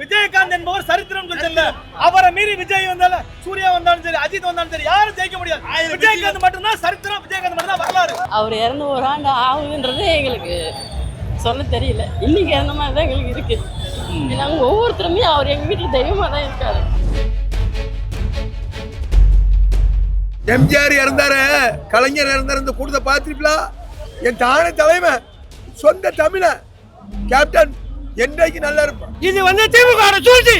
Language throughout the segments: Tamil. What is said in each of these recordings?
விஜயகாந்த் என்பவர் சரித்திரம் சொல்லிட்டு அவரை மீறி விஜய் வந்தாலும் சூர்யா வந்தாலும் சரி அஜித் வந்தாலும் சரி யாரும் ஜெயிக்க முடியாது. விஜயகாந்த் மட்டும்தான் சரித்திரம் விஜயகாந்த் மட்டும்தான் வரலாறு. அவர் இறந்து ஒரு ஆண்டு ஆகுதுன்றது எங்களுக்கு சொல்ல தெரியல. இன்னைக்கு இறந்த மாதிரி தான் எங்களுக்கு இருக்கு. நாங்கள் ஒவ்வொருத்தருமே அவர் எங்கள் வீட்டில் தெய்வமாக தான் இருக்காரு. எம்ஜிஆர் இறந்தாரு கலைஞர் இறந்தாரு இந்த கூட்டத்தை பார்த்துருப்பீங்களா? என் தானே தலைமை சொந்த தமிழ. கேப்டன் என்றைக்கு நல்லா இருப்பான்? இது வந்து திமுக சூழ்ச்சி.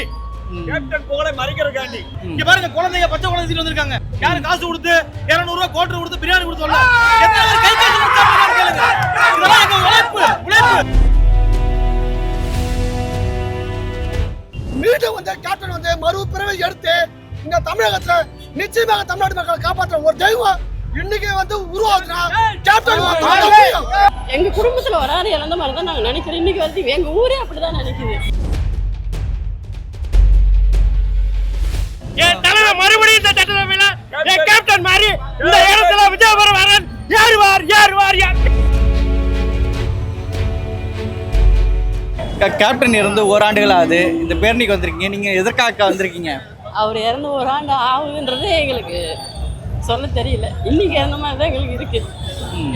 கேப்டன் புகழை மறைக்கிறதுக்காண்டி. இங்க பாருங்க குழந்தைங்க பச்சை குழந்தைங்க வந்திருக்காங்க. யாரு காசு கொடுத்து 200 ரூபாய் கோட்டர் கொடுத்து பிரியாணி கொடுத்து கை காசு மீண்டும் வந்து கேப்டன் வந்து மறு பிறவை எடுத்து இந்த தமிழகத்துல நிச்சயமாக தமிழ்நாட்டு மக்களை காப்பாற்ற ஒரு தெய்வம். இன்னைக்கு வந்து உருவாக்குனா. எங்கள் குடும்பத்தில் ஒரு ஆள் இறந்த மாதிரி தான் நாங்கள் நினைக்கிறோம். இன்னைக்கு வந்து எங்கள் ஊரே அப்படி தான் நினைக்குது. என் தலைவர் மறுபடியும் இந்த சட்டசபையில என் கேப்டன் மாதிரி இந்த இடத்துல விஜயபுரம் வரன் ஏறுவார். ஏறுவார் கேப்டன் இருந்து ஓராண்டுகள் ஆகுது. இந்த பேரணிக்கு வந்திருக்கீங்க. நீங்க எதற்காக வந்திருக்கீங்க? அவர் இறந்து ஒரு ஆண்டு ஆகுதுன்றது எங்களுக்கு சொல்ல தெரியல. இன்னைக்கு இறந்த மாதிரி தான் எங்களுக்கு இருக்கு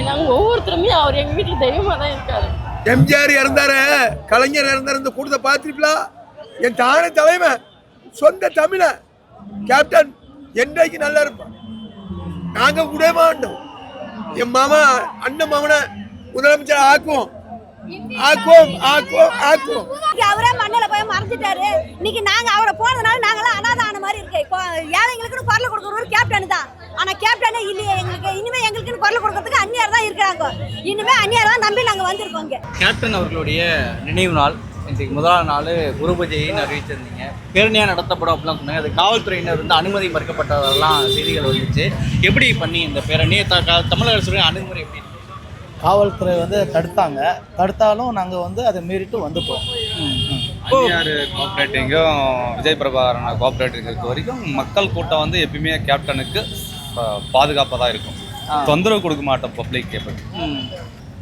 நாங்கள் ஒவ்வொருத்தருமே அவர் எங்கள் வீட்டில் தெய்வமாக தான் இருக்காரு. எம்ஜிஆர் இறந்தாரு கலைஞர் இறந்தாரு இந்த கூட்டத்தை பார்த்துருப்பீங்களா? என் தானே தலைமை சொந்த தமிழ. கேப்டன் என்றைக்கு நல்லா இருப்பான்? நாங்க விட மாட்டோம். என் மாமா அண்ணன் மாமனை முதலமைச்சர் ஆக்குவோம். ஆக்குவோம் ஆக்குவோம் ஆக்குவோம் அவரே மண்ணில் போய் மறைஞ்சிட்டாரு. இன்னைக்கு நாங்க அவரை போனதுனால நாங்களாம் அனாதை ஆன மாதிரி இருக்கு. இப்போ ஏழைங்களுக்குன்னு குரல் கொடுக்குறவர் கேப்டன் தான். ஆனா கேப்டனே இல்லையே எங்களுக்கு. இனிமே எங்களுக்குன்னு குரல் கொடுக்கறதுக்கு அந்நியார் தான் இருக்கிறாங்க. இனிமே அந்நியார் தான் நம்பி நாங்க வந்திருக்கோம் இங்க. கேப்டன் அவர்களுடைய நினைவு நாள் இன்றைக்கு முதலாம் நாள் குரு பூஜைன்னு அறிவிச்சிருந்தீங்க. பேரணியாக நடத்தப்படும் அப்படிலாம் சொன்னாங்க. அது காவல்துறையினர் வந்து அனுமதி மறுக்கப்பட்டதெல்லாம் செய்திகள் வந்துச்சு. எப்படி பண்ணி இந்த பேரணி த தமிழக அரசுடைய அணுகுமுறை எப்படி? காவல்துறை வந்து தடுத்தாங்க. தடுத்தாலும் நாங்கள் வந்து அதை மீறிட்டு வந்துட்டோம் அந்நியார் கோஆப்ரேட்டிங்கும் விஜய் பிரபாகரன் கோஆப்ரேட்டிங் இருக்க வரைக்கும் மக்கள் கூட்டம் வந்து எப்பயுமே கேப்டனுக்கு பாதுகாப்பாக தான் இருக்கும். தொந்தரவு கொடுக்க மாட்டோம் பப்ளிக் ம்.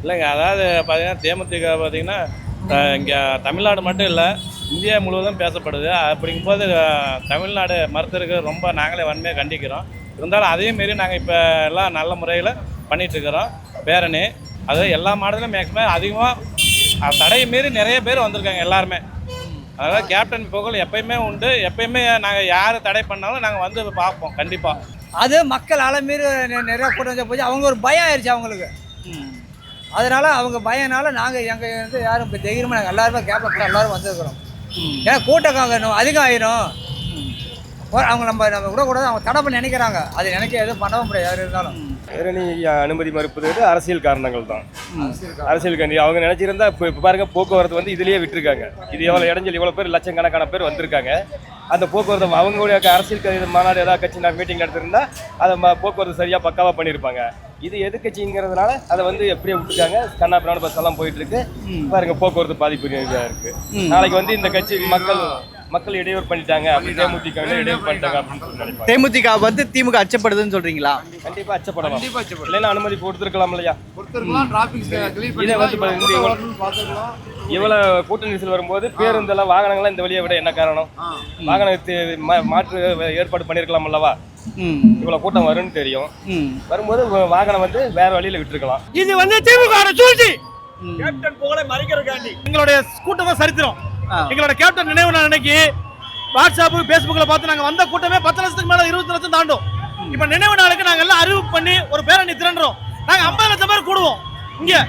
இல்லைங்க அதாவது பார்த்தீங்கன்னா தேமுதிக பார்த்தீங்கன்னா இங்கே தமிழ்நாடு மட்டும் இல்லை இந்தியா முழுவதும் பேசப்படுது. அப்படிங்கும்போது தமிழ்நாடு மறுத்தருக்கு ரொம்ப நாங்களே வன்மையாக கண்டிக்கிறோம். இருந்தாலும் அதே மாரி நாங்கள் இப்போ எல்லாம் நல்ல முறையில் பண்ணிகிட்ருக்கிறோம் பேரணி அது எல்லா மாடலும் மேக்ஸிமம் அதிகமாக தடையை மீறி நிறைய பேர் வந்திருக்காங்க எல்லாருமே. அதனால் கேப்டன் புகழ் எப்பயுமே உண்டு. எப்பயுமே நாங்கள் யார் தடை பண்ணாலும் நாங்கள் வந்து பார்ப்போம் கண்டிப்பாக அது மக்கள் அலமீறி நெ- நிறைய கூட்டம் வந்து போச்சு. அவங்க ஒரு பயம் ஆயிடுச்சு அவங்களுக்கு. அதனால அவங்க பயனால நாங்கள் எங்கள் வந்து யாரும் இப்போ தைரியமாக நாங்கள் எல்லாருமே கேப்ல எல்லாரும் வந்திருக்கிறோம். ஏன்னா கூட்டம் அதிகம் ஆயிரும் அவங்க நம்ம நம்ம விடக்கூடாது. அவங்க தடை பண்ணி நினைக்கிறாங்க. அது நினைக்க எதுவும் பண்ணவும் முடியாது யார் இருந்தாலும். பேரணி அனுமதி மறுப்பது வந்து அரசியல் காரணங்கள் தான். அரசியல் கண்டி அவங்க நினைச்சிருந்தா இப்போ இப்போ பாருங்க போக்குவரத்து வந்து இதுலயே விட்டுருக்காங்க. இது எவ்வளோ இடைஞ்சல் இவ்வளோ பேர் லட்சக்கணக்கான பேர் வந்திருக்காங்க. அந்த போக்குவரத்து அவங்களுடைய அரசியல் மாநாடு ஏதாவது கட்சி நான் மீட்டிங் நடத்திருந்தா அதை போக்குவரத்து சரியாக பக்காவாக பண்ணியிருப்பாங்க. இது எதிர்கட்சிங்கிறதுனால அதை வந்து எப்படியே விட்டுருக்காங்க கண்ணா பின்னாடி பஸ் எல்லாம் போயிட்டு இருக்கு. பாருங்க போக்குவரத்து பாதிப்பு இருக்கு. நாளைக்கு வந்து இந்த கட்சி மக்கள் மக்கள் இடையூறு பண்ணிட்டாங்க அப்படி தேமுதிக இடையூறு பண்ணிட்டாங்க அப்படின்னு சொல்லி நினைப்பாங்க. தேமுதிக வந்து திமுக அச்சப்படுதுன்னு சொல்றீங்களா? கண்டிப்பா அச்சப்படலாம் இல்லைன்னா அனுமதி கொடுத்துருக்கலாம் இல்லையா? இதை வந்து இப்ப இந்த இவ்வளவு- கூட்ட நெரிசல் வரும்போது பேருந்தெல்லாம் வாகனங்கள்லாம் இந்த வழியை விட என்ன காரணம்? வாகனத்தை மாற்று ஏற்பாடு பண்ணிருக்கலாம் அல்லவா? இவ்வளவு கூட்டம் வரும்னு தெரியும். வரும்போது வாகனம் வந்து வேற வழியில விட்டுருக்கலாம். இது வந்து திமுக சூழ்ச்சி. கேப்டன் புகழை மறைக்கிறதுக்காண்டி. எங்களுடைய கூட்டம் சரித்திரம். எங்களோட கேப்டன் நினைவு நாள் அன்னைக்கு வாட்ஸ்அப் ஃபேஸ்புக்கில் பார்த்து நாங்கள் வந்த கூட்டமே பத்து லட்சத்துக்கு மேலே இருபத்தி லட்சம் தாண்டும். இப்போ நினைவு நாளுக்கு நாங்கள் எல்லாம் அறிவிப்பு பண்ணி ஒரு பேரணி திரண்டுறோம். நாங்கள் ஐம்பது லட்சம் பேர் கூடுவோம். இங்கே.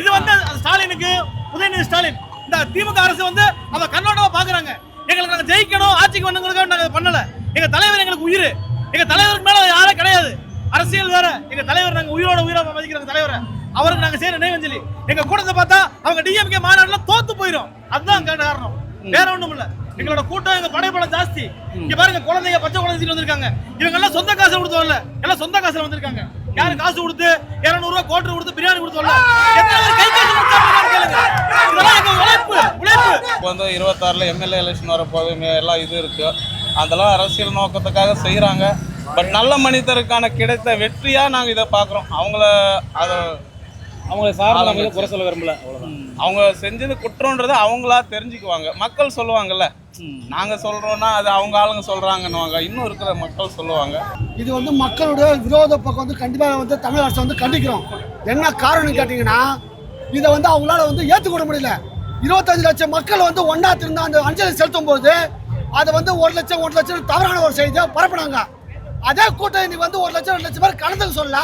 இது வந்து ஸ்டாலினுக்கு உதயநிதி ஸ்டாலின். இந்த திமுக அரசு வந்து அவங்க கண்ணோட்டமாக பார்க்குறாங்க எங்களுக்கு நாங்கள் ஜெயிக்கணும் ஆட்சிக்கு வரணுங்கிறதுக்காக நாங்கள் பண்ணலை. எங்கள் தலைவர் எங்களுக்கு உயிர். எங்கள் தலைவருக்கு மேலே யாரும் கிடையாது. அரசியல் வேற. எங்க தலைவர் நாங்க உயிரோட உயிரோட மதிக்கிற தலைவரை. அவருக்கு நாங்க செய்யற நினைவஞ்சலி எங்க கூட்டத்தை பார்த்தா அவங்க டிஎம்கே மாநாடுல தோத்து போயிடும் அதுதான் கா- காரணம். வேற ஒண்ணும் இல்ல. எங்களோட கூட்டம் எங்க படைபலம் ஜாஸ்தி. இங்க பாருங்க குழந்தைங்க பச்சை குழந்தைங்க வந்திருக்காங்க. இவங்க எல்லாம் சொந்த காசு கொடுத்து வரல எல்லாம் சொந்த காசுல வந்திருக்காங்க. யாரு காசு கொடுத்து 200 ரூபாய் கோட்டர் கொடுத்து பிரியாணி கொடுத்து வரல எத்தனை பேர் கை காசு உழைப்பு உழைப்பு. இப்போ வந்து இருபத்தாறில் எம்எல்ஏ எலெக்ஷன் வரப்போகுது. மே- எல்லாம் இது இருக்கு. அதெல்லாம் அரசியல் நோக்கத்துக்காக செய்கிறாங்க பட் நல்ல மனிதருக்கான கிடைத்த வெற்றியாக நாங்கள் இதை பார்க்குறோம். அவங்கள அதை அவங்களை சார்ந்து நம்ம குறை சொல்ல விரும்பல. அவ்வளவுதான். அவங்க செஞ்சது குற்றம்ன்றதை அவங்களா தெரிஞ்சுக்குவாங்க. மக்கள் சொல்லுவாங்கல்ல. நாங்க சொல்றோம்னா அது அவங்க ஆளுங்க சொல்றாங்கன்னுவாங்க. இன்னும் இருக்கிற மக்கள் சொல்லுவாங்க. இது வந்து மக்களுடைய விரோத பக்கம் வந்து கண்டிப்பாக வந்து தமிழ் அரசு வந்து கண்டிக்கிறோம். என்ன காரணம் கேட்டிங்கன்னா இதை வந்து அவங்களால வந்து ஏற்றுக்கொள்ள முடியல. இருபத்தஞ்சு லட்சம் மக்கள் வந்து ஒன்றா திருந்த அந்த அஞ்சலி செலுத்தும் போது அதை வந்து ஒரு லட்சம் ஒன்றரை லட்சம் தவறான ஒரு செய்தியை பரப்புனாங்க. அதே கூட்டம் இன்னைக்கு வந்து ஒரு லட்சம் ரெண்டு லட்சம் பேர் கலந்துக்க சொல்ல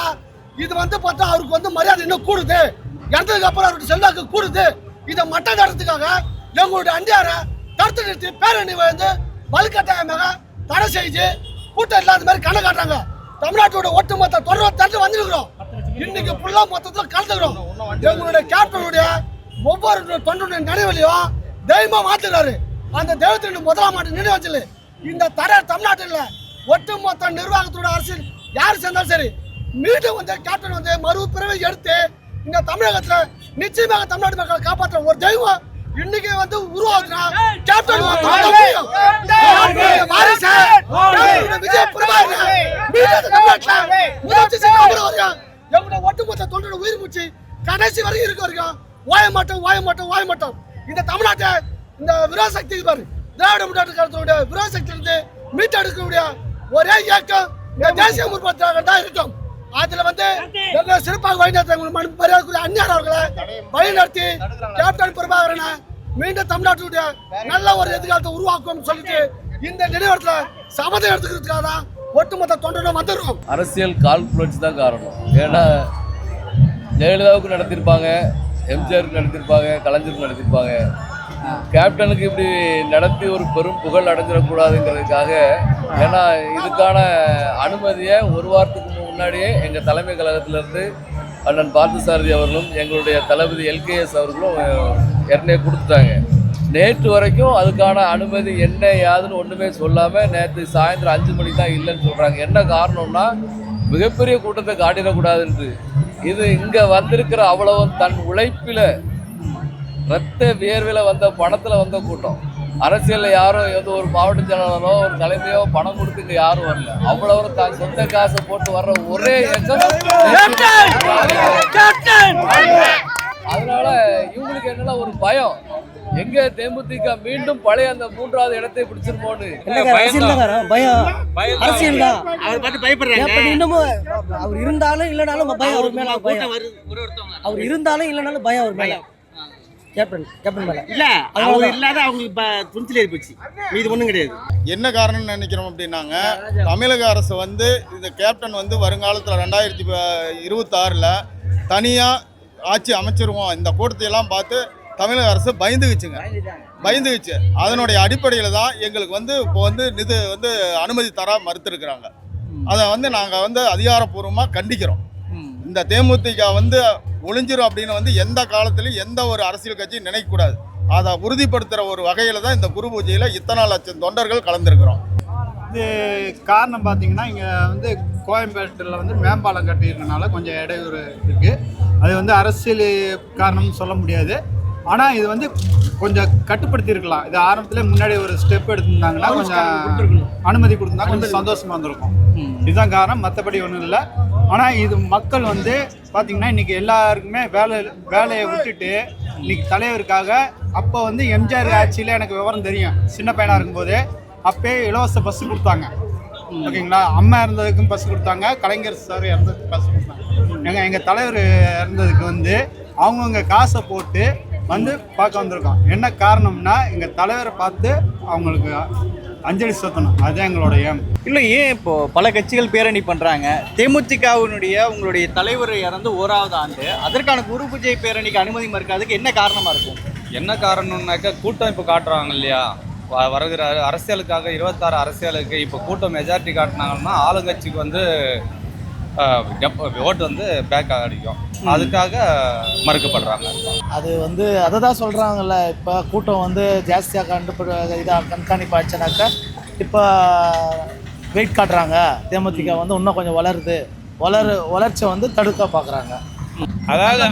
இது வந்து பார்த்தா அவருக்கு வந்து மரியாதை இன்னும் கூடுது. இறந்ததுக்கு அப்புறம் அவருக்கு செல்வாக்கு கூடுது. இதை மட்டம் தடுறதுக்காக எங்களுடைய அண்டியாரை தடுத்து நிறுத்தி பேரணி வந்து வலுக்கட்டாயமாக தடை செய்து கூட்டம் இல்லாத மாதிரி கணக்கு காட்டுறாங்க. தமிழ்நாட்டோட ஒட்டுமொத்த தொடர்பு தட்டு வந்துருக்கிறோம். இன்னைக்கு ஃபுல்லா மொத்தத்தில் கலந்துக்கிறோம். எங்களுடைய கேப்டனுடைய ஒவ்வொரு தொண்டனுடைய நினைவுலையும் தெய்வமா மாத்துறாரு. அந்த தெய்வத்தின் முதலாம் ஆண்டு நினைவஞ்சல் இந்த தடை தமிழ்நாட்டில் ஒட்டுமொத்த நிர்வாகத்தோட அரசியல் யார் சேர்ந்தாலும் சரி மீண்டும் வந்து கேப்டன் வந்து மறுபிறவை எடுத்து இந்த தமிழகத்துல நிச்சயமாக தமிழ்நாட்டு மக்களை காப்பாற்ற ஒரு தெய்வம் இன்னைக்கு வந்து உருவாக்குனா கேப்டன் விஜய் பிரபாகர் மீண்டும் தமிழ்நாட்டுல முதலமைச்சர் எங்களுடைய ஒட்டுமொத்த தொண்டோட உயிர் மூச்சு கடைசி வரைக்கும் இருக்க வரைக்கும் ஓய மாட்டோம் ஓய மாட்டோம் ஓய மாட்டோம். இந்த தமிழ்நாட்டை இந்த விரோத சக்தி இருக்கு பாரு. திராவிட முன்னேற்ற கழகத்தினுடைய விரோத சக்தி இருந்து மீட்டெடுக்கக்கூடிய ஒரே இயக்கம் தேசிய முற்போக்கு தான் இருக்கும் அதுல வந்து எங்களை சிறப்பாக வழிநடத்த உங்களுக்கு மரியாதைக்குரிய அந்நியார் அவர்களை வழிநடத்தி கேப்டன் பிரபாகரனை மீண்டும் தமிழ்நாட்டுடைய நல்ல ஒரு எதிர்காலத்தை உருவாக்கும்னு சொல்லிட்டு இந்த நினைவரத்துல சபதம் எடுத்துக்கிறதுக்காக தான் ஒட்டுமொத்த தொண்டனும் வந்துடுறோம். அரசியல் கால்குலேட்ஸ் தான் காரணம். ஏன்னா ஜெயலலிதாவுக்கு நடத்தியிருப்பாங்க எம்ஜிஆருக்கு நடத்தியிருப்பாங்க கலைஞருக்கு நடத்தியிருப்பாங்க கேப்டனுக்கு இப்படி நடத்தி ஒரு பெரும் புகழ் அடைஞ்சிடக்கூடாதுங்கிறதுக்காக ஏன்னா இதுக்கான அனுமதியை ஒரு வாரத்துக்கு முன்னாடியே எங்கள் தலைமை கழகத்திலேருந்து அண்ணன் பார்த்தசாரதி அவர்களும் எங்களுடைய தளபதி எல்கேஎஸ் அவர்களும் ஏற்கனவே கொடுத்துட்டாங்க. நேற்று வரைக்கும் அதுக்கான அனுமதி என்ன யாதுன்னு ஒன்றுமே சொல்லாமல் நேற்று சாயந்தரம் அஞ்சு மணிக்கு தான் இல்லைன்னு சொல்கிறாங்க என்ன காரணம்னா மிகப்பெரிய கூட்டத்தை காட்டிடக்கூடாதுன்ட்டு. இது இங்கே வந்திருக்கிற அவ்வளவும் தன் உழைப்பில் ரத்த வியர்வையில் வந்த பணத்தில் வந்த கூட்டம். அரசியலில் யாரும் ஏதோ ஒரு மாவட்ட செயலாளரோ ஒரு தலைமையோ பணம் கொடுத்து இங்கே யாரும் வரல. அவ்வளவு தான் சொந்த காசை போட்டு வர்ற ஒரே அதனால இவங்களுக்கு என்னன்னா ஒரு பயம். எங்க தேமுதிக மீண்டும் பழைய அந்த மூன்றாவது இடத்தை பிடிச்சிருமோன்னு. பயம் அரசியல் தான் அவர் இருந்தாலும் இல்லைனாலும் பயம் அவர் மேல அவர் இருந்தாலும் இல்லைனாலும் பயம் அவர் மேல. கேப்டன் கேப்டன் மேல. இல்ல அவங்க இல்லாத அவங்களுக்கு துணிச்சல் ஏற்படுச்சு இது ஒண்ணும் கிடையாது. என்ன காரணம்னு நினைக்கிறோம் அப்படின்னாங்க தமிழக அரசு வந்து இந்த கேப்டன் வந்து வருங்காலத்தில் ரெண்டாயிரத்தி இருபத்தாறில் தனியாக ஆட்சி அமைச்சிருவோம் இந்த கூட்டத்தை எல்லாம் பார்த்து தமிழக அரசு பயந்துக்குச்சுங்க பயந்துக்குச்சு அதனுடைய அடிப்படையில் தான் எங்களுக்கு வந்து இப்போ வந்து இது வந்து அனுமதி தர மறுத்திருக்கிறாங்க. அதை வந்து நாங்கள் வந்து அதிகாரப்பூர்வமாக கண்டிக்கிறோம். இந்த தேமுதிக வந்து ஒளிஞ்சிரும் அப்படின்னு வந்து எந்த காலத்திலையும் எந்த ஒரு அரசியல் கட்சியும் நினைக்கக்கூடாது. அதை உறுதிப்படுத்துகிற ஒரு வகையில் தான் இந்த குரு பூஜையில் இத்தனை லட்சம் தொண்டர்கள் கலந்துருக்கிறோம். இது காரணம் பார்த்தீங்கன்னா இங்கே வந்து கோயம்பேட்டில் வந்து மேம்பாலம் கட்டியிருக்கனால கொஞ்சம் இடையூறு இருக்குது அது வந்து அரசியல் காரணம்னு சொல்ல முடியாது. ஆனால் இது வந்து கொஞ்சம் கட்டுப்படுத்தி இருக்கலாம் இது ஆரம்பத்தில் முன்னாடி ஒரு ஸ்டெப் எடுத்திருந்தாங்கன்னா கொஞ்சம் அனுமதி கொடுத்தா கொஞ்சம் சந்தோஷமா இருந்திருக்கும். இதுதான் காரணம். மற்றபடி ஒன்றும் இல்லை. ஆனால் இது மக்கள் வந்து பார்த்திங்கன்னா இன்றைக்கி எல்லாருக்குமே வேலை வேலையை விட்டுட்டு இன்னைக்கு தலைவருக்காக அப்போ வந்து எம்ஜிஆர் ஆட்சியில் எனக்கு விவரம் தெரியும். சின்ன பையனாக இருக்கும்போது அப்போயே இலவச பஸ் கொடுத்தாங்க. ஓகேங்களா? அம்மா இருந்ததுக்கும் பஸ் கொடுத்தாங்க. கலைஞர் சார் இறந்ததுக்கு பஸ் கொடுத்தாங்க. எங்கள் எங்கள் தலைவர் இறந்ததுக்கு வந்து அவங்கவுங்க காசை போட்டு வந்து பார்க்க வந்திருக்கோம். என்ன காரணம்னா எங்கள் தலைவரை பார்த்து அவங்களுக்கு அஞ்சலி செலுத்தணும். அதுதான் எங்களோட ஏம். இல்ல ஏன் இப்போ பல கட்சிகள் பேரணி பண்றாங்க? தேமுதிகவினுடைய உங்களுடைய தலைவர் இறந்து ஓராவது ஆண்டு அதற்கான குரு பூஜை பேரணிக்கு அனுமதி மறுக்காததுக்கு என்ன காரணமா இருக்கும்? என்ன காரணம்னாக்கா கூட்டம் இப்போ காட்டுறாங்க இல்லையா? வ- வருகிற அரசியலுக்காக இருபத்தாறு அரசியலுக்கு இப்போ கூட்டம் மெஜாரிட்டி காட்டினாங்கன்னா ஆளுங்கட்சிக்கு வந்து ஓட்டு வந்து பேக் அடிக்கும். அதுக்காக மறுக்கப்படுறாங்க. அது வந்து அதை தான் சொல்கிறாங்கல்ல இப்போ கூட்டம் வந்து ஜாஸ்தியாக கண்டு இதாக கண்காணிப்பு ஆச்சுனாக்கா இப்போ வெயிட் காட்டுறாங்க. தேமுதிக வந்து இன்னும் கொஞ்சம் வளருது. வளரு வளர்ச்சியை வந்து தடுக்க பார்க்குறாங்க அதாவது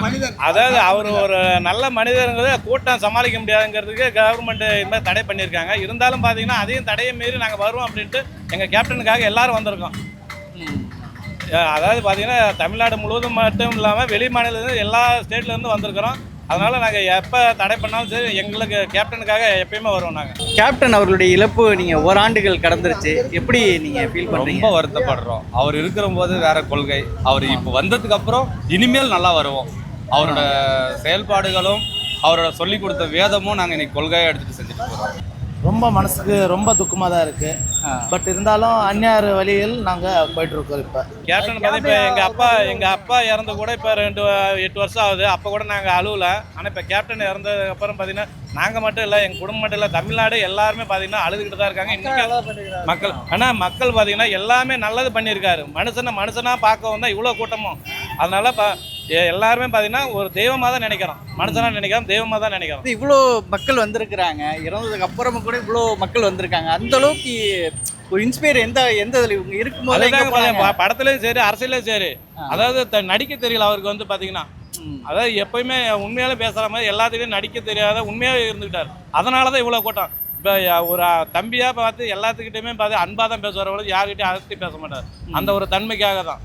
அதாவது அவர் ஒரு நல்ல மனிதருங்கிறத கூட்டம் சமாளிக்க முடியாதுங்கிறதுக்கு கவர்மெண்ட் இது மாதிரி தடை பண்ணியிருக்காங்க. இருந்தாலும் பார்த்தீங்கன்னா அதையும் தடையை மீறி நாங்கள் வருவோம் அப்படின்ட்டு எங்கள் கேப்டனுக்காக எல்லாரும் வந்திருக்கோம். அதாவது பார்த்தீங்கன்னா தமிழ்நாடு முழுவதும் மட்டும் இல்லாமல் வெளி மாநிலத்துல எல்லா ஸ்டேட்லேருந்து வந்திருக்கிறோம். அதனால் நாங்கள் எப்போ தடை பண்ணாலும் சரி எங்களுக்கு கேப்டனுக்காக எப்பயுமே வருவோம் நாங்கள் கேப்டன் அவர்களுடைய இழப்பு நீங்க ஓராண்டுகள் கடந்துருச்சு. எப்படி நீங்க ஃபீல் பண்றீங்க? ரொம்ப வருத்தப்படுறோம். அவர் இருக்கிற போது வேற கொள்கை. அவர் இப்போ வந்ததுக்கு அப்புறம் இனிமேல் நல்லா வருவோம். அவரோட செயல்பாடுகளும் அவரோட சொல்லி கொடுத்த வேதமும் நாங்கள் இன்னைக்கு கொள்கையாக எடுத்துட்டு செஞ்சுட்டு போகிறோம் ரொம்ப மனசுக்கு ரொம்ப துக்கமாக தான் இருக்குது பட் இருந்தாலும் அந்நியார் வழியில் நாங்கள் போயிட்டுருக்கோம் இப்போ. கேப்டன் பார்த்தா இப்போ எங்கள் அப்பா எங்கள் அப்பா இறந்து கூட இப்போ ரெண்டு எட்டு வருஷம் ஆகுது. அப்போ கூட நாங்கள் அழுவல. ஆனால் இப்போ கேப்டன் இறந்ததுக்கு அப்புறம் பார்த்தீங்கன்னா நாங்கள் மட்டும் இல்லை எங்கள் குடும்பம் மட்டும் இல்லை தமிழ்நாடு எல்லாருமே பார்த்தீங்கன்னா அழுதுகிட்டு தான் இருக்காங்க இன்னைக்கு மக்கள் ஆனால் மக்கள் பார்த்தீங்கன்னா எல்லாமே நல்லது பண்ணியிருக்காரு. மனுஷனை மனுஷனாக பார்க்க வந்தால் இவ்வளோ கூட்டமும். அதனால இப்போ எல்லாருமே பார்த்தீங்கன்னா ஒரு தெய்வமாக தான் நினைக்கிறோம். மனுஷனாக நினைக்கிறோம் தெய்வமாக தான் நினைக்கிறோம் இவ்வளோ மக்கள் வந்திருக்கிறாங்க. இறந்ததுக்கு அப்புறமும் கூட இவ்வளோ மக்கள் வந்திருக்காங்க. அந்த அளவுக்கு ஒரு இன்ஸ்பயர் எந்த எந்த இதுல இவங்க இருக்கும்போது படத்துலயும் சரி அரசியலையும் சரி. அதாவது த- நடிக்க தெரியல அவருக்கு வந்து பாத்தீங்கன்னா. அதாவது எப்பயுமே உண்மையாலே பேசுற மாதிரி எல்லாத்துலயும் நடிக்க தெரியாத உண்மையாவே இருந்துக்கிட்டார் அதனாலதான் இவ்வளவு கூட்டம். இப்போ ஒரு தம்பியா பார்த்து எல்லாத்துக்கிட்டையுமே பார்த்து அன்பா தான் பேசுவார் யார்கிட்டயும் அகத்தி பேச மாட்டார். அந்த ஒரு தன்மைக்காக தான்.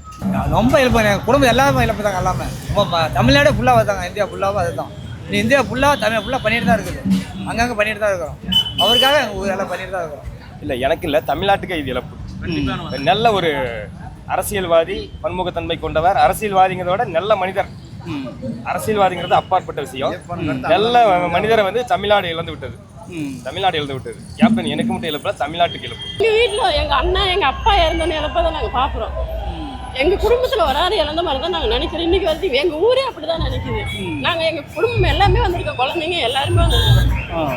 ரொம்ப இழப்பு என் குடும்பம் எல்லாமே இழப்பு தாங்க எல்லாமே. ரொம்ப தமிழ்நாடு ஃபுல்லாக வருதாங்க இந்தியா ஃபுல்லாகவும் அதுதான். நீ இந்தியா ஃபுல்லாக தமிழ் ஃபுல்லாக பண்ணிட்டு தான் இருக்குது. அங்கங்கே பண்ணிட்டு தான் இருக்கிறோம். அவருக்காக எங்கள் ஊர் எல்லாம் பண்ணிட்டு தான் இருக்கிறோம். இல்லை எனக்கு இல்லை. தமிழ்நாட்டுக்கு இது இழப்பு. நல்ல ஒரு அரசியல்வாதி பன்முகத்தன்மை கொண்டவர். அரசியல்வாதிங்கிறத விட நல்ல மனிதர். அரசியல்வாதிங்கிறது அப்பாற்பட்ட விஷயம். நல்ல மனிதரை வந்து தமிழ்நாடு இழந்து விட்டது. தமிழ்நாடு இழந்து விட்டது. கேப்டன் எனக்கு மட்டும் இழப்புல தமிழ்நாட்டுக்கு இழப்பு எங்க வீட்டுல எங்க அண்ணன் எங்க அப்பா இறந்த நிலப்பை தான் நாங்க பாக்குறோம். எங்க குடும்பத்துல ஒரு ஆள் இறந்த மாதிரி தான் நாங்க நினைக்கிறோம். இன்னைக்கு வரைக்கும் எங்க ஊரே அப்படிதான் நினைக்குது. நாங்க எங்க குடும்பம் எல்லாமே வந்திருக்கோம் குழந்தைங்க எல்லாருமே வந்திருக்கோம்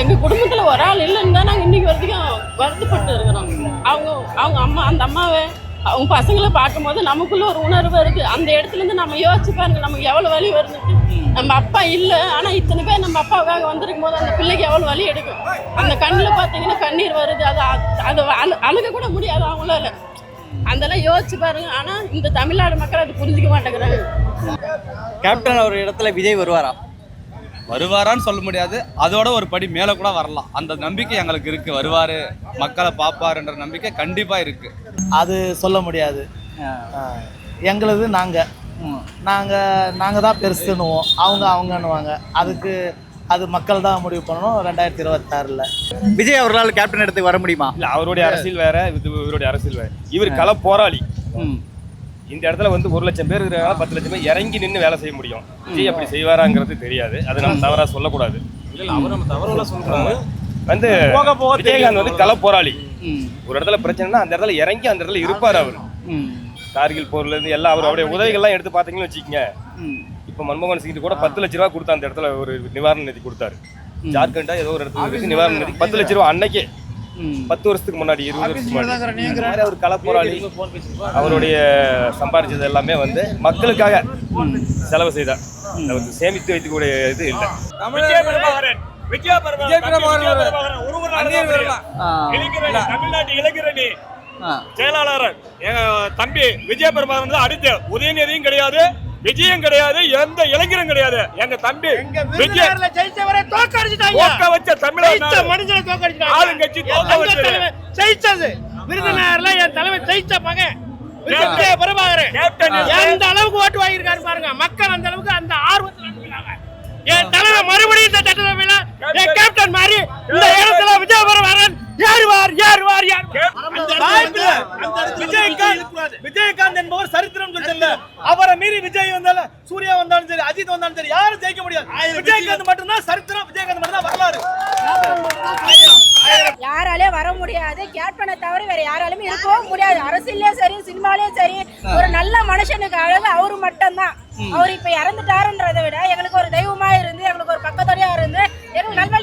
எங்க குடும்பத்துல ஒரு ஆள் இல்லைன்னு தான் நாங்க இன்னைக்கு வரைக்கும் வருத்தப்பட்டு இருக்கிறோம். அவங்க அவங்க அம்மா அந்த அம்மாவை அவங்க பசங்களை பார்க்கும்போது நமக்குள்ள ஒரு உணர்வு இருக்கு. அந்த இடத்துல இருந்து நம்ம யோசிச்சு பாருங்க நமக்கு எவ்வளவு வலி வருதுட்டு நம்ம அப்பா இல்லை ஆனா இத்தனை பேர் நம்ம அப்பாவுக்காக வந்திருக்கும் போது அந்த பிள்ளைக்கு எவ்வளவு வலி எடுக்கும்? அந்த கண்ணில் பார்த்தீங்கன்னா கண்ணீர் வருது அது அது அழு அழுக கூட முடியாது அவங்களால அதெல்லாம் யோசிச்சு பாருங்க ஆனா இந்த தமிழ்நாடு மக்கள் அது புரிஞ்சுக்க மாட்டேங்கிறாங்க. கேப்டன் அவர் இடத்துல விஜய் வருவாரா? வருவாரான்னு சொல்ல முடியாது. அதோட ஒரு படி மேலே கூட வரலாம். அந்த நம்பிக்கை எங்களுக்கு இருக்கு. வருவாரு மக்களை பார்ப்பாருன்ற நம்பிக்கை கண்டிப்பா இருக்கு. அது சொல்ல முடியாது. எங்களுது நாங்கள் நாங்கள் நாங்கள் தான் பெருசுன்னுவோம். அவங்க அவங்கன்னுவாங்க. அதுக்கு அது மக்கள் தான் முடிவு பண்ணணும் ரெண்டாயிரத்தி இருபத்தாறில். விஜய் அவர்களால் கேப்டன் இடத்துக்கு வர முடியுமா? இல்லை அவருடைய அரசியல் வேற இது இவருடைய அரசியல் வேற. இவர் கள போராளி. இந்த இடத்துல வந்து ஒரு லட்சம் பேர் இருக்கிறாங்க பத்து லட்சம் பேர் இறங்கி நின்று வேலை செய்ய முடியும். விஜய் அப்படி செய்வாராங்கிறது தெரியாது. அது நம்ம தவறா சொல்லக்கூடாது. வந்து விஜயகாந்த் வந்து கள போராளி. ஒரு இடத்துல பிரச்சனைனா அந்த இடத்துல இறங்கி அந்த இடத்துல இருப்பார் அவர். கார்கில் போர்ல இருந்து எல்லாம் அவர் அவருடைய உதவிகள்லாம் எடுத்து பார்த்தீங்கன்னு வச்சுக்கோங்க. இப்போ மன்மோகன் சிங் கூட பத்து லட்ச ரூபா கொடுத்தா அந்த இடத்துல ஒரு நிவாரண நிதி கொடுத்தாரு. ஜார்க்கண்டா ஏதோ ஒரு இடத்துல நிவாரண நிதி. பத்து லட்ச ரூபா அன்னைக்கே. பத்து வருஷத்துக்கு முன்னாடி இருபது வருஷத்துக்கு முன்னாடி. இந்த மாதிரி அவர் கள போராளி அவருடைய சம்பாதிச்சது எல்லாமே வந்து மக்களுக்காக செலவு செய்தார் அவர் சேமித்து வைக்கக்கூடிய இது இல்லை. தமிழ்நாட்டு இளைஞரணி. செயலாளர் எங்க தம்பி விஜய பெருமாள் அடித்த உதயநிதியும் கிடையாது விஜயம் கிடையாது எந்த இளைஞரும் கிடையாது. எங்க தம்பி விஜய தோக்க வச்ச தமிழக மனுஷனை தோக்கடிச்சிட்டாங்க ஆளுங்கட்சி தோக்க எங்க வச்சது. தலைவர் ஜெயிச்சது விருதுநகர்ல என் தலைவர் ஜெயிச்ச மகன் எந்த அளவுக்கு ஓட்டு வாங்கியிருக்காரு பாருங்க. மக்கள் அந்த அளவுக்கு அந்த ஆர்வத்தில் இருக்காங்க. என் தலைவர் மறுபடியும் இந்த சட்டசபையில என் கேப்டன். மாதிரி இந்த ஏறுவார் ஏறுவார். விஜயகாந்த் விஜயகாந்த் என்பவர் சரித்திரம் சொல்லிட்டு அவரை மீறி விஜய் வந்தாலும் சூர்யா வந்தாலும் சரி அஜித் வந்தாலும் சரி யாரும் ஜெயிக்க முடியாது. விஜயகாந்த் மட்டும்தான் சரித்திரம் விஜயகாந்த் மட்டும்தான் வரலாறு. யாராலே வர முடியாது. கேப்டனை தவிர வேற யாராலுமே இருக்கவும் முடியாது. அரசியல்லயும் சரி சினிமாலயும் சரி ஒரு நல்ல மனுஷனுக்கு அழகு அவரு மட்டும்தான். அவர் இப்ப இறந்துட்டாருன்றதை விட எங்களுக்கு ஒரு தெய்வமா இருந்து எங்களுக்கு ஒரு பக்கத்தோடயா இருந்து எங்களுக்கு நல்வழி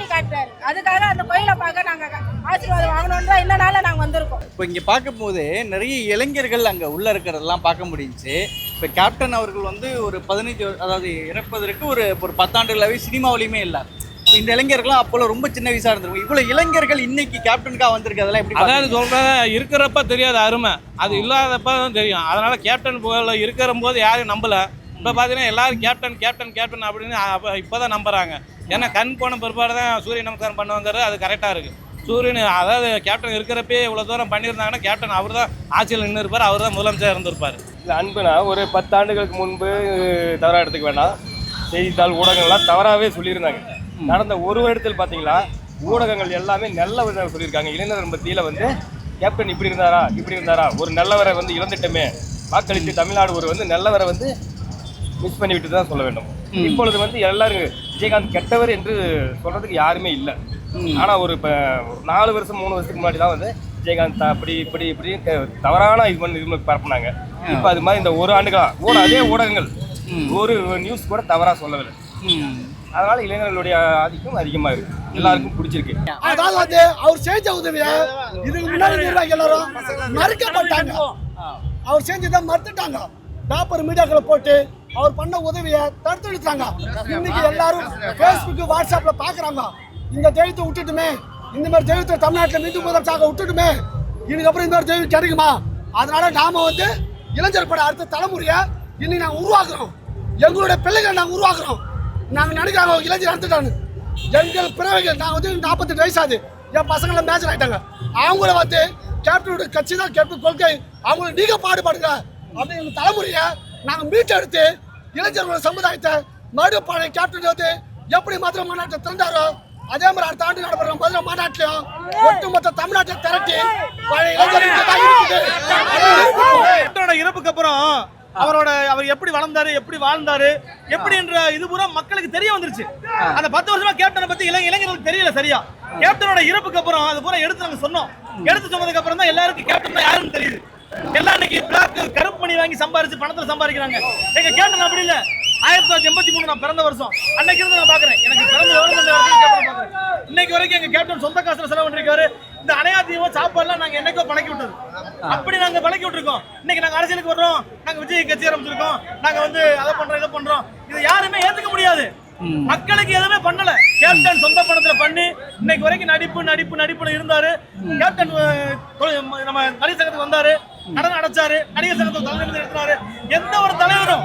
இப்போ இங்கே பார்க்கும்போது நிறைய இளைஞர்கள் அங்கே உள்ளே இருக்கிறதெல்லாம் பார்க்க முடிஞ்சுச்சு. இப்போ கேப்டன் அவர்கள் வந்து ஒரு பதினஞ்சு அதாவது இறப்பதற்கு ஒரு ஒரு பத்தாண்டுகளாகவே சினிமாவிலையுமே இல்லை. இப்போ இந்த இளைஞர்கள்லாம் அப்போல்லாம் ரொம்ப சின்ன வயசாக இருந்திருக்கும். இவ்வளோ இளைஞர்கள் இன்னைக்கு கேப்டனுக்காக வந்திருக்கு அதெல்லாம் எப்படி அதாவது? சொல்றேன் இருக்கிறப்ப தெரியாது அருமை. அது இல்லாதப்ப தான் தெரியும். அதனால கேப்டன் போல இருக்கிற போது யாரும் நம்பல. இப்போ பார்த்தீங்கன்னா எல்லாரும் கேப்டன் கேப்டன் கேப்டன் அப்படின்னு அப்ப- இப்பதான் நம்புறாங்க. ஏன்னா கண் போன பிற்பாடு தான் சூரிய நமஸ்காரம் பண்ணுவாங்கிறது அது கரெக்டாக இருக்கு. சூரியன் அதாவது கேப்டன் இருக்கிறப்பே இவ்வளோ தூரம் பண்ணியிருந்தாங்கன்னா கேப்டன் அவர் தான் ஆட்சியில் நின்று இருப்பார் அவர் தான் முதலமைச்சர் இருந்திருப்பார். இல்லை அன்புனா ஒரு பத்து ஆண்டுகளுக்கு முன்பு தவறாக எடுத்துக்க வேண்டாம். செய்தித்தாள் ஊடகங்கள்லாம் தவறாகவே சொல்லியிருந்தாங்க. நடந்த ஒரு வருடத்தில் பார்த்தீங்களா ஊடகங்கள் எல்லாமே நல்ல விதமாக சொல்லியிருக்காங்க. இளைஞர் மத்தியில் வந்து கேப்டன் இப்படி இருந்தாரா? இப்படி இருந்தாரா? ஒரு நல்லவரை வந்து இழந்துட்டோமே. வாக்களித்து தமிழ்நாடு ஒரு வந்து நல்லவரை வந்து மிஸ் பண்ணி விட்டு தான் சொல்ல வேண்டும். இப்பொழுது வந்து எல்லாரும் விஜயகாந்த் கெட்டவர் என்று சொல்றதுக்கு யாருமே இல்லை. ஆனா ஒரு இப்போ நாலு வருஷம் மூணு வருஷத்துக்கு முன்னாடி தான் வந்து விஜயகாந்த் அப்படி இப்படி இப்படி தவறான இது பண்ணி இது பரப்புனாங்க. இப்போ அது மாதிரி இந்த ஒரு ஆண்டுகளா? ஊட அதே ஊடகங்கள். ஒரு நியூஸ் கூட தவறா சொல்லவில்லை. அதனால இளைஞர்களுடைய ஆதிக்கம் அதிகமா இருக்கு. எல்லாருக்கும் பிடிச்சிருக்கு. அதாவது வந்து அவர் செஞ்ச உதவியை இதுக்கு முன்னாடி நிர்வாகி எல்லாரும் மறுக்கப்பட்டாங்க. அவர் செஞ்சதை மறுத்துட்டாங்க. பேப்பர் மீடியாக்களை போட்டு அவர் பண்ண உதவியை தடுத்து நிறுத்துறாங்க இன்னைக்கு எல்லாரும் ஃபேஸ்புக் வாட்ஸ்அப்ல பாக்குறாங்க. இந்த தெய்வத்தை விட்டுட்டுமே இந்த மாதிரி தெய்வத்தை தமிழ்நாட்டில் மீண்டும் முதலமைச்சராக விட்டுட்டுமே இதுக்கப்புறம் இந்த மாதிரி தெய்வம் கிடைக்குமா? அதனால நாம வந்து இளைஞர் பட அடுத்த தலைமுறையை இன்னைக்கு நாங்கள் உருவாக்குறோம். எங்களுடைய பிள்ளைகளை நாங்கள் உருவாக்குறோம். நாங்கள் நினைக்கிறாங்க இளைஞர் இறந்துட்டாங்க எங்கள் பிறவைகள் நான் வந்து நாற்பத்தெட்டு வயசாது என் பசங்களாம் மேஜர் ஆகிட்டாங்க அவங்கள வந்து கேப்டனோட கட்சி தான் கேப்டன் கொள்கை. அவங்கள நீங்க பாடுபாடுங்க. அப்படி தலைமுறையை நாங்கள் மீட்டெடுத்து இளைஞர்களோட சமுதாயத்தை மறுபடியும் கேப்டன் வந்து எப்படி மதுரை மாநாட்டை திறந்தாரோ அதே மாதிரி அடுத்த ஆண்டு நடைபெற மதுரை மாநாட்டிலும் ஒட்டுமொத்த தமிழ்நாட்டை திரட்டி பழைய இளைஞர்கள் இறப்புக்கு அப்புறம் அவரோட அவர் எப்படி வளர்ந்தாரு எப்படி வாழ்ந்தாரு எப்படி என்ற இது பூரா மக்களுக்கு தெரிய வந்துருச்சு. அந்த பத்து வருஷமா கேப்டனை பத்தி இளைஞ இளைஞர்களுக்கு தெரியல சரியா? கேப்டனோட இறப்புக்கு அப்புறம் அது பூரா எடுத்து நாங்க சொன்னோம். எடுத்து சொன்னதுக்கு அப்புறம் தான் எல்லாருக்கும் கேப்டன் தான் யாருன்னு தெரியுது. எல்லாம் இன்னைக்கு பிளாக் கருப்பு பண்ணி வாங்கி சம்பாரிச்சு பணத்துல சம்பாதிக்கிறாங்க. எங்க கேப்டன் அப்படி இல்ல? ஆயிரத்தி தொள்ளாயிரத்தி எண்பத்தி மூணு நான் பிறந்த வருஷம். அன்னைக்கு இருந்து நான் பாக்குறேன். எனக்கு பிறந்த பாக்குறேன் இன்னைக்கு வரைக்கும் எங்க கேப்டன் சொந்த காசுல செலவு பண்ணிருக்காரு. இந்த அணையா தீபம் சாப்பாடுலாம் நாங்க என்னைக்கோ பழக்கி விட்டது. அப்படி நாங்க பழக்கி விட்டுருக்கோம். இன்னைக்கு நாங்க அரசியலுக்கு வர்றோம். நாங்க விஜய் கட்சி ஆரம்பிச்சிருக்கோம். நாங்க வந்து அதை பண்றோம் இதை பண்றோம். இதை யாருமே ஏத்துக்க முடியாது. மக்களுக்கு எதுவுமே பண்ணல. கேப்டன் சொந்த பணத்துல பண்ணி இன்னைக்கு வரைக்கும் நடிப்பு நடிப்பு நடிப்புல இருந்தாரு. கேப்டன் நம்ம நடிகர் சங்கத்துக்கு வந்தாரு. கடன் அடைச்சாரு. நடிகர் சங்கத்தை தலைவர் நடத்தினாரு எந்த ஒரு தலைவரும்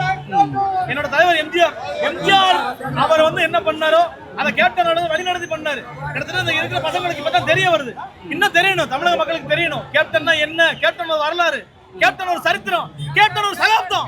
என்னோட தலைவர் எம்ஜிஆர் எம்ஜிஆர் அவர் வந்து என்ன பண்ணாரோ அதை கேப்டன் கேப்டனோட வழிநடத்தி பண்ணாரு. கிட்டத்தட்ட இந்த இருக்கிற பசங்களுக்கு இப்பதான் தெரிய வருது. இன்னும் தெரியணும் தமிழக மக்களுக்கு தெரியணும். கேப்டன்னா என்ன? கேப்டன் ஒரு வரலாறு. கேப்டன் ஒரு சரித்திரம். கேப்டன் ஒரு சகாப்தம்.